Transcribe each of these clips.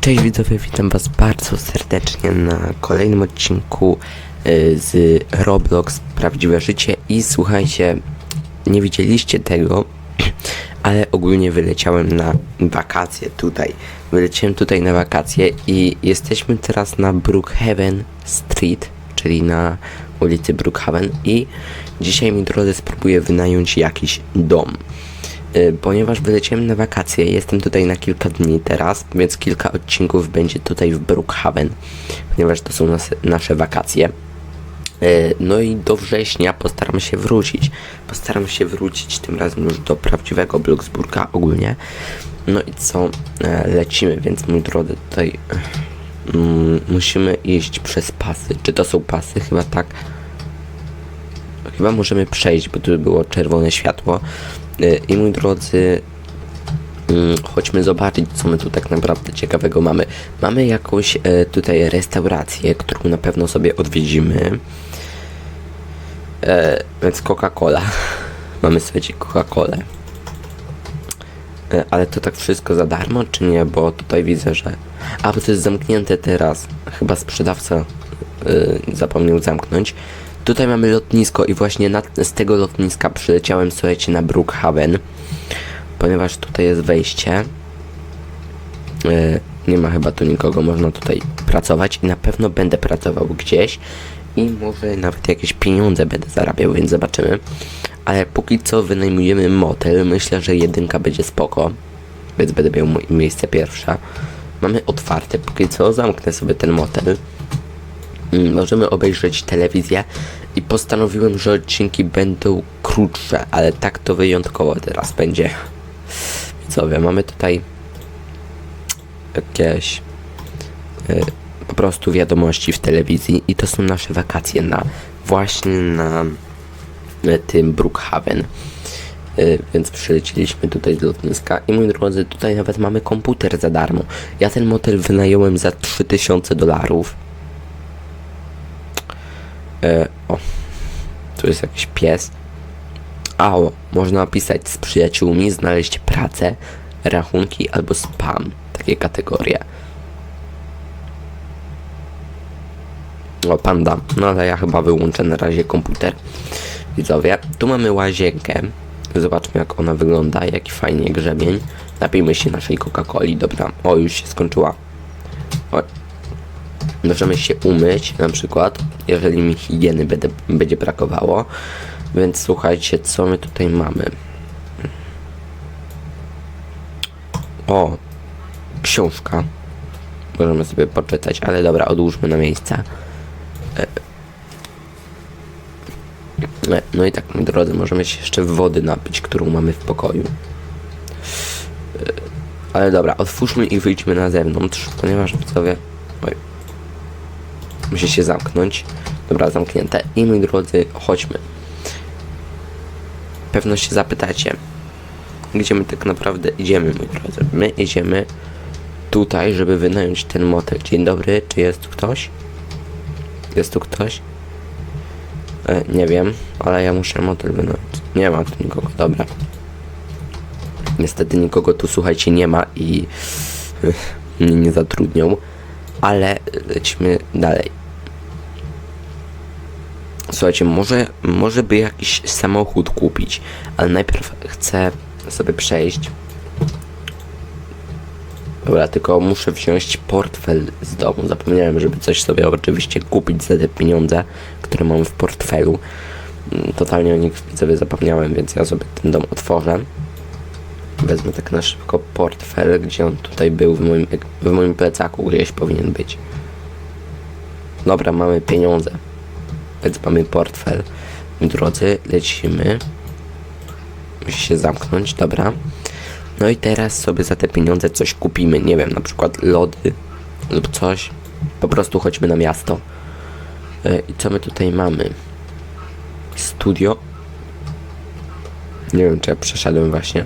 Cześć widzowie, witam was bardzo serdecznie na kolejnym odcinku y, z Roblox Prawdziwe Życie i słuchajcie, nie widzieliście tego, ale ogólnie wyleciałem na wakacje tutaj. Wyleciałem tutaj na wakacje i jesteśmy teraz na Brookhaven Street, czyli na ulicy Brookhaven i dzisiaj mi drodzy spróbuję wynająć jakiś dom. Y, ponieważ wyleciałem na wakacje, jestem tutaj na kilka dni teraz, więc kilka odcinków będzie tutaj w Brookhaven, ponieważ to są nas, nasze wakacje. Y, No i do września postaram się wrócić. Postaram się wrócić tym razem już do prawdziwego Bloksburga ogólnie. No i co? E, Lecimy, więc mój drodzy, tutaj mm, musimy iść przez pasy. Czy to są pasy? Chyba tak. Chyba możemy przejść, bo tu było czerwone światło. Y, I mój drodzy, mm, chodźmy zobaczyć, co my tu tak naprawdę ciekawego mamy. Mamy jakąś e, tutaj restaurację, którą na pewno sobie odwiedzimy. E, więc Coca-Cola. mamy słuchajcie Coca-Colę. E, ale to tak wszystko za darmo, czy nie? Bo tutaj widzę, że... A, bo to jest zamknięte teraz. Chyba sprzedawca e, zapomniał zamknąć. Tutaj mamy lotnisko i właśnie na, z tego lotniska przyleciałem, słuchajcie, na Brookhaven. Ponieważ tutaj jest wejście. E, nie ma chyba tu nikogo, można tutaj pracować i na pewno będę pracował gdzieś i może nawet jakieś pieniądze będę zarabiał, więc zobaczymy. Ale póki co wynajmujemy motel, myślę, że jedynka będzie spoko, więc będę miał miejsce pierwsze. Mamy otwarte, póki co zamknę sobie ten motel. Mm, Możemy obejrzeć telewizję i postanowiłem, że odcinki będą krótsze, ale tak to wyjątkowo teraz będzie. Widzowie, mamy tutaj jakieś y, po prostu wiadomości w telewizji i to są nasze wakacje na właśnie na y, tym Brookhaven. Y, Więc przylecieliśmy tutaj z lotniska i moi drodzy, tutaj nawet mamy komputer za darmo. Ja ten motel wynająłem za 3000 dolarów. E, o, tu jest jakiś pies. A o, można opisać z przyjaciółmi, znaleźć pracę, rachunki albo spam. Takie kategorie. O, panda. No ale ja chyba wyłączę na razie komputer. Widzowie, tu mamy łazienkę. Zobaczmy jak ona wygląda, jaki fajnie grzebień. Napijmy się naszej Coca-Coli. Dobra, o już się skończyła. O, Możemy się umyć na przykład, jeżeli mi higieny będę, będzie brakowało. Więc słuchajcie, co my tutaj mamy. O, książka. Możemy sobie poczytać, ale dobra, odłóżmy na miejsce. E, e, No i tak, moi drodzy, możemy się jeszcze wody napić, którą mamy w pokoju. E, Ale dobra, otwórzmy i wyjdźmy na zewnątrz, ponieważ widzowie... Musi się zamknąć. Dobra, zamknięte. I moi drodzy, chodźmy. Pewno się zapytacie, gdzie my tak naprawdę idziemy, moi drodzy. My idziemy tutaj, żeby wynająć ten motel. Dzień dobry, czy jest tu ktoś? Jest tu ktoś? E, nie wiem, ale ja muszę motel wynająć. Nie ma tu nikogo, dobra. Niestety nikogo tu, słuchajcie, nie ma i mnie nie zatrudnią, ale lecimy dalej. Słuchajcie, może, może by jakiś samochód kupić, ale najpierw chcę sobie przejść. Dobra, tylko muszę wziąć portfel z domu. Zapomniałem, żeby coś sobie oczywiście kupić za te pieniądze, które mam w portfelu. Mm, Totalnie o nich widzowie zapomniałem, więc ja sobie ten dom otworzę. Wezmę tak na szybko portfel, gdzie on tutaj był, w moim, w moim plecaku gdzieś powinien być. Dobra, mamy pieniądze. Więc mamy portfel. Drodzy, lecimy. Musi się zamknąć, dobra. No i teraz sobie za te pieniądze coś kupimy. Nie wiem, na przykład lody lub coś. Po prostu chodźmy na miasto. E, I co my tutaj mamy? Studio. Nie wiem, czy ja przeszedłem właśnie.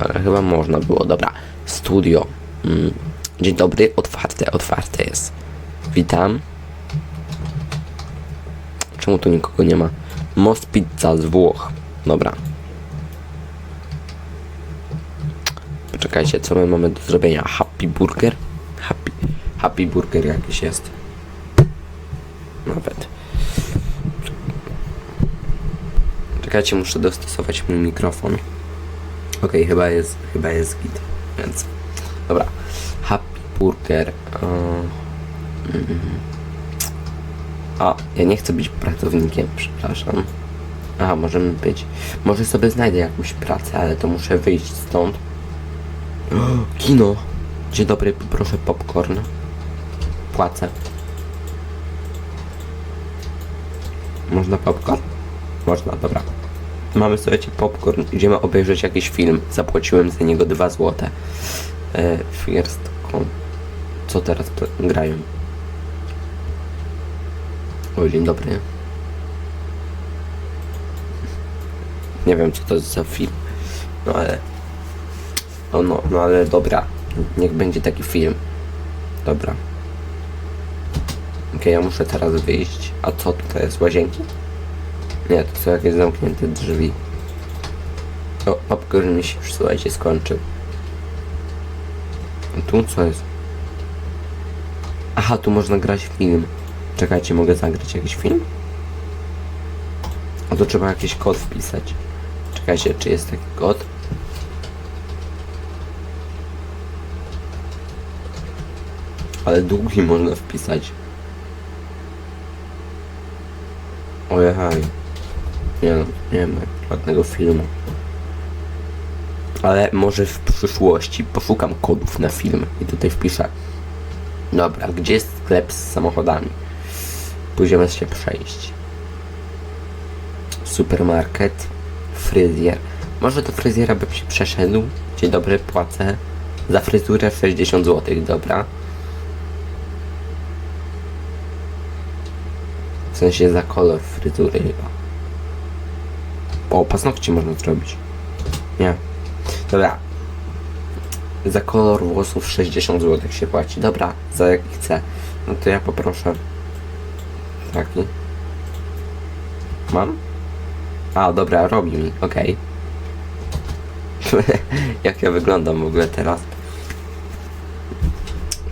Ale chyba można było. Dobra. Studio. Mm. Dzień dobry. Otwarte, otwarte jest. Witam. Czemu tu nikogo nie ma? Most pizza z Włoch. Dobra. Poczekajcie, co my mamy do zrobienia? Happy Burger? Happy, happy Burger jakiś jest. Nawet. Czekajcie, muszę dostosować mój mikrofon. Okej, chyba jest, chyba jest git, więc... Dobra. Happy Burger. O, mm. A, ja nie chcę być pracownikiem, przepraszam. A, możemy być. Może sobie znajdę jakąś pracę, ale to muszę wyjść stąd. Kino! Dzień dobry, proszę popcorn. Płacę. Można popcorn? Można, dobra. Mamy sobie popcorn. Idziemy obejrzeć jakiś film. Zapłaciłem za niego 2 złote. E, First. Co teraz grają? O, dzień dobry. Nie wiem, co to jest za film. No ale... No, no, no ale dobra. Niech będzie taki film. Dobra. Okej, ja muszę teraz wyjść. A co tutaj jest? Łazienki? Nie, to są jakieś zamknięte drzwi. O, popcorn mi się słuchajcie, skończył. A tu co jest? Aha, tu można grać film. Czekajcie, mogę zagrać jakiś film? A to trzeba jakiś kod wpisać. Czekajcie, czy jest taki kod? Ale długi można wpisać. Ojej. Nie nie ma ładnego filmu. Ale może w przyszłości poszukam kodów na film i tutaj wpiszę. Dobra, gdzie jest sklep z samochodami? Pójdziemy się przejść. Supermarket, fryzjer. Może do fryzjera bym się przeszedł. Dzień dobry, płacę. Za fryzurę 60 zł, dobra. W sensie za kolor fryzury chyba. O, paznokcie można zrobić. Nie. Dobra. Za kolor włosów 60 zł się płaci. Dobra, za jaki chcę. No to ja poproszę. Taki. Mam? A, dobra, robi mi, okej. Jak ja wyglądam w ogóle teraz?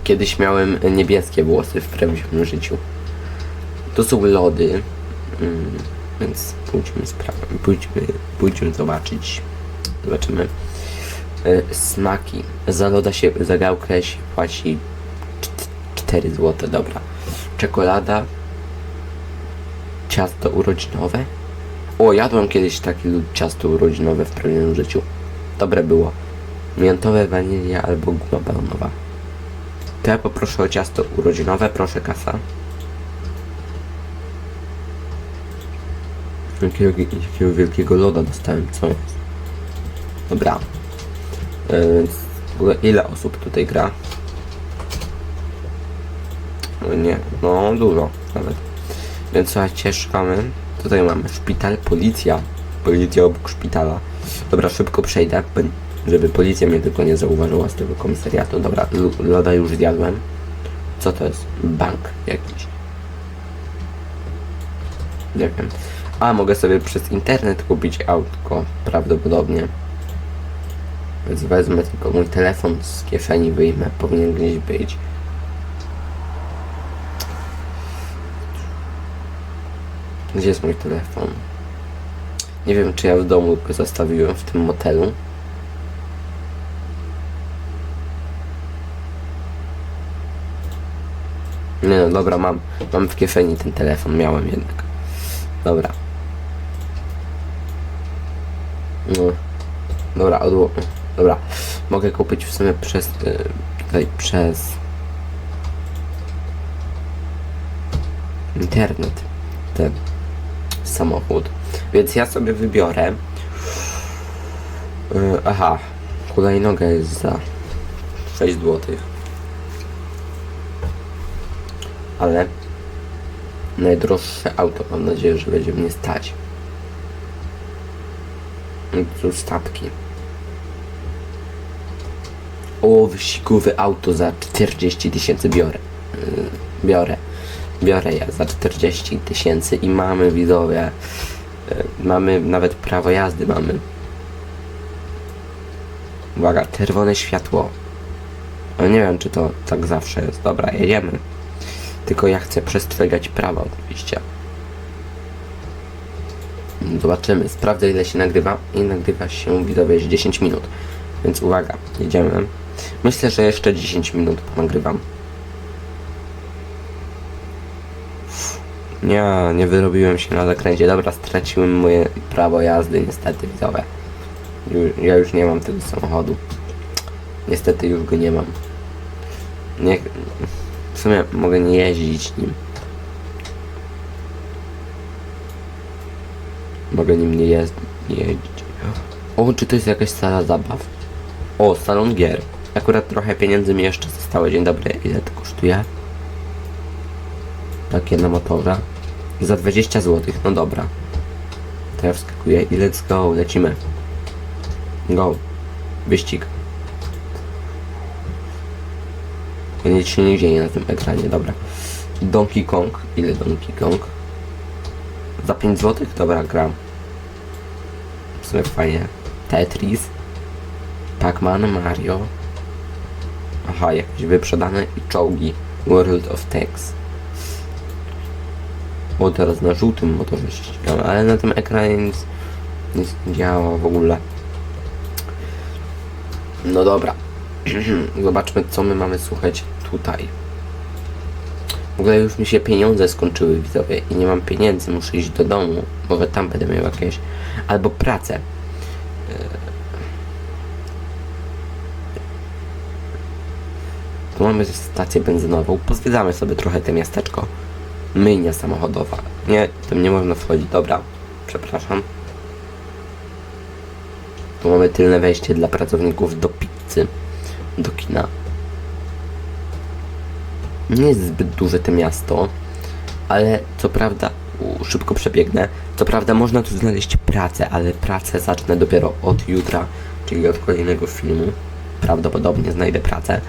Kiedyś miałem niebieskie włosy w prawdziwym życiu. To są lody, mm, więc pójdźmy, spra- pójdźmy, pójdźmy zobaczyć. Zobaczymy. E, smaki. Za loda się, za gałkę się płaci 4 zł, dobra. Czekolada. Ciasto urodzinowe. O, jadłem kiedyś takie ciasto urodzinowe w prawdziwym życiu. Dobre było. Miętowe, wanilia albo guma balonowa. To ja poproszę o ciasto urodzinowe, proszę kasa. Jakiego, jakiego wielkiego loda dostałem, co? Dobra. E, Więc w ogóle ile osób tutaj gra? No nie, no dużo nawet. Więc słuchajcie, szukamy. Tutaj mamy szpital, policja. Policja obok szpitala. Dobra, szybko przejdę, by- żeby policja mnie tylko nie zauważyła z tego komisariatu. Dobra, loda już zjadłem. Co to jest? Bank jakiś. Nie wiem. A, mogę sobie przez internet kupić autko, prawdopodobnie. Więc wezmę tylko mój telefon z kieszeni, wyjmę, powinien gdzieś być. Gdzie jest mój telefon? Nie wiem, czy ja w domu go zostawiłem w tym motelu. Nie no, dobra, mam, mam w kieszeni ten telefon, miałem jednak. Dobra. No. Dobra, odło... Dobra. Mogę kupić w sumie przez... y, tutaj przez... Internet. Ten samochód. Więc ja sobie wybiorę... Y, aha. Hulajnoga jest za 6 zł. Ale najdroższe auto mam nadzieję, że będzie mnie stać. Tu statki. O, wyścigowe auto za 40 tysięcy biorę. Yy, biorę. Biorę ja za 40 tysięcy i mamy widzowie. Yy, mamy nawet prawo jazdy mamy. Uwaga, czerwone światło. No nie wiem, czy to tak zawsze jest. Dobra, jedziemy. Tylko ja chcę przestrzegać prawa oczywiście. Zobaczymy. Sprawdzę ile się nagrywa i nagrywa się widzowie 10 minut. Więc uwaga, jedziemy. Myślę, że jeszcze 10 minut nagrywam. Nie, nie wyrobiłem się na zakręcie. Dobra, straciłem moje prawo jazdy niestety widzowie. Ju- Ja już nie mam tego samochodu. Niestety już go nie mam. Nie, w sumie mogę nie jeździć nim. Mogę nim nie, nie jeździć. O, czy to jest jakaś sala zabaw? O, salon gier. Akurat trochę pieniędzy mi jeszcze zostało. Dzień dobry, ile to kosztuje? Takie na motorze. Za 20 zł, no dobra. To ja wskakuję i let's go, lecimy. Go. Wyścig. Nic się nie dzieje na tym ekranie, dobra. Donkey Kong. Ile Donkey Kong? Za 5 zł? Dobra, gram. W sumie fajnie. Tetris. Pac-Man, Mario. Aha, jakieś wyprzedane i czołgi. World of Tanks. O, teraz na żółtym motorze się ścigamy, ale na tym ekranie nic, nie działa w ogóle. No dobra. Zobaczmy, co my mamy słuchać tutaj. W ogóle już mi się pieniądze skończyły, widzowie, i nie mam pieniędzy, muszę iść do domu. Może tam będę miał jakieś... Albo pracę. Tu mamy stację benzynową. Pozwiedzamy sobie trochę to miasteczko. Myjnia samochodowa. Nie, tam nie można wchodzić. Dobra, przepraszam. Tu mamy tylne wejście dla pracowników do pizzy. Do kina. Nie jest zbyt duże to miasto, ale co prawda, szybko przebiegnę, co prawda można tu znaleźć pracę, ale pracę zacznę dopiero od jutra, czyli od kolejnego filmu. Prawdopodobnie znajdę pracę.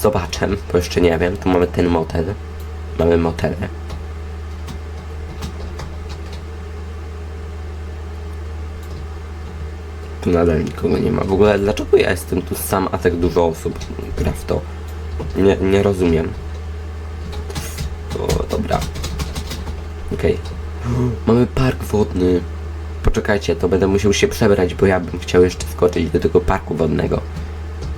Zobaczę, bo jeszcze nie wiem. Tu mamy ten motel. Mamy motele. Tu nadal nikogo nie ma. W ogóle dlaczego ja jestem tu sam, a tak dużo osób gra w to? Nie, nie rozumiem. O, dobra. Okej. Mamy park wodny. Poczekajcie, to będę musiał się przebrać, bo ja bym chciał jeszcze skoczyć do tego parku wodnego.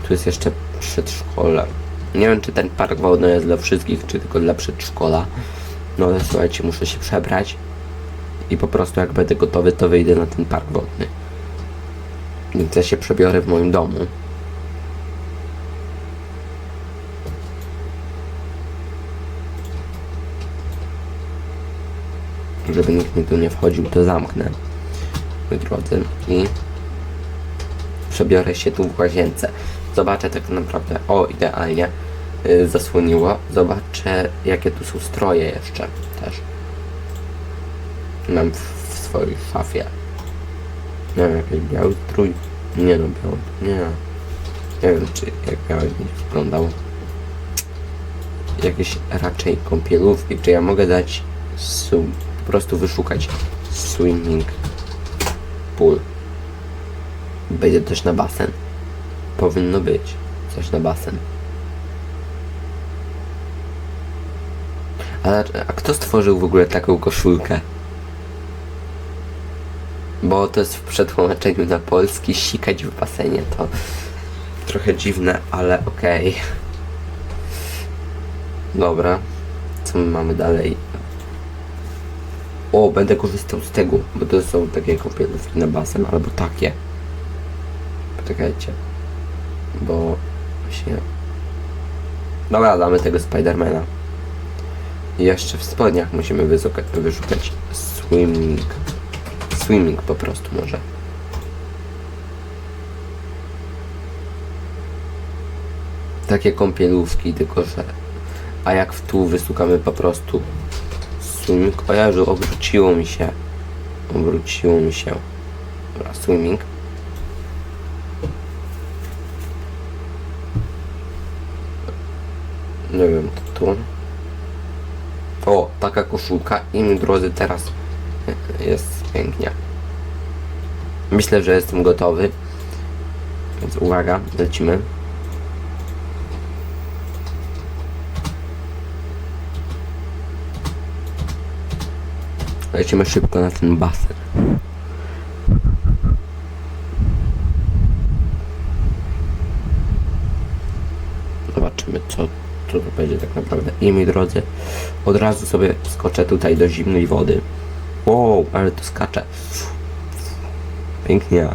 Tu jest jeszcze przedszkole. Nie wiem, czy ten park wodny jest dla wszystkich, czy tylko dla przedszkola. No ale słuchajcie, muszę się przebrać. I po prostu jak będę gotowy, to wyjdę na ten park wodny. Więc ja się przebiorę w moim domu. Żeby nikt mi tu nie wchodził, to zamknę. Moi drodzy. I przebiorę się tu w łazience. Zobaczę tak naprawdę. O, idealnie y, zasłoniło. Zobaczę, jakie tu są stroje jeszcze też. Mam w, w swojej szafie. Nie wiem, jakiś biały strój. Nie no, biały. Nie. Nie wiem, czy jak biały będzie wyglądał. Jakieś raczej kąpielówki. Czy ja mogę dać sum, po prostu wyszukać swimming pool. Będzie też na basen. Powinno być coś na basen. A kto stworzył w ogóle taką koszulkę? Bo to jest w przetłumaczeniu na polski sikać w basenie. To trochę dziwne, ale okej. Dobra. Co my mamy dalej? O, będę korzystał z tego, bo to są takie kąpielówki na basen, albo takie. Poczekajcie. Bo się... Dobra, damy tego Spidermana. Jeszcze w spodniach musimy wyszukać swimming. Swimming po prostu może. Takie kąpielówki, tylko że... A jak w tu wysukamy po prostu swimming... Jezu, obróciło mi się. Obróciło mi się. Dobra, swimming. Nie wiem, to tu. O, taka koszulka i moi drodzy teraz jest Pięknie. Myślę, że jestem gotowy. Więc uwaga, lecimy. Lecimy szybko na ten basen. Zobaczymy, co, co to będzie tak naprawdę. I mi drodzy, od razu sobie skoczę tutaj do zimnej wody. Ale to skacze. Pięknie.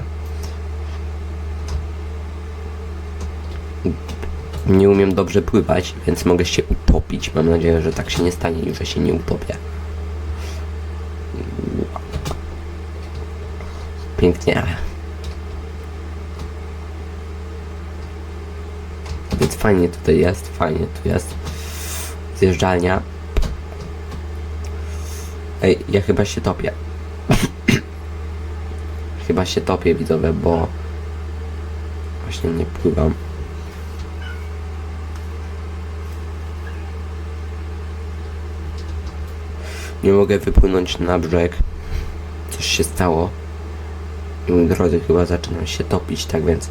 Nie umiem dobrze pływać, więc mogę się utopić. Mam nadzieję, że tak się nie stanie i że się nie utopię. Pięknie. Więc fajnie tutaj jest, fajnie tu jest. Zjeżdżalnia. Ej, ja chyba się topię. chyba się topię widzowie, bo właśnie nie pływam. Nie mogę wypłynąć na brzeg. Coś się stało. Drodzy chyba zaczynam się topić, tak więc.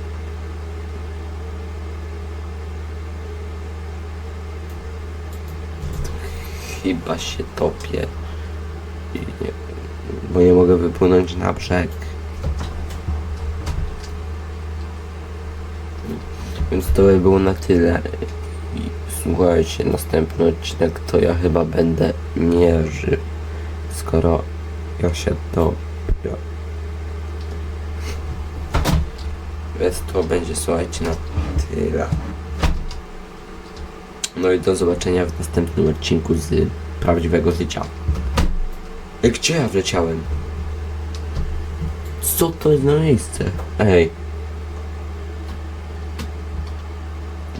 Chyba się topię. Bo nie mogę wypłynąć na brzeg. Więc to by było na tyle. I słuchajcie, następny odcinek to ja chyba będę mierzył. Skoro ja się topię. Więc to będzie, słuchajcie, na tyle. No i do zobaczenia w następnym odcinku z prawdziwego życia. Ej, Gdzie ja wleciałem? Co to jest za miejsce? Ej.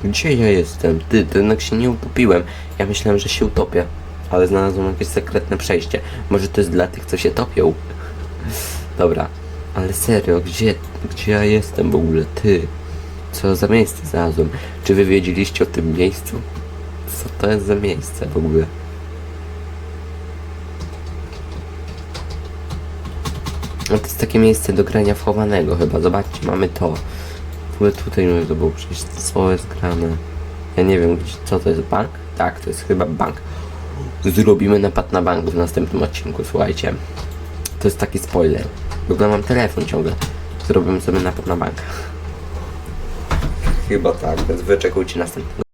Gdzie ja jestem? Ty, to jednak się nie utopiłem. Ja myślałem, że się utopię. Ale znalazłem jakieś sekretne przejście. Może to jest dla tych, co się topią. Dobra. Ale serio, gdzie, gdzie ja jestem w ogóle? Ty. Co za miejsce znalazłem? Czy wy wiedzieliście o tym miejscu? Co to jest za miejsce w ogóle? No to jest takie miejsce do grania wchowanego chyba. Zobaczcie, mamy to. W ogóle tutaj no to było przecież co jest grane. Ja nie wiem, co to jest bank? Tak, to jest chyba bank. Zrobimy napad na bank w następnym odcinku, słuchajcie. To jest taki spoiler. W ogóle mam telefon ciągle. Zrobimy sobie napad na bank. Chyba tak, więc wyczekujcie następnego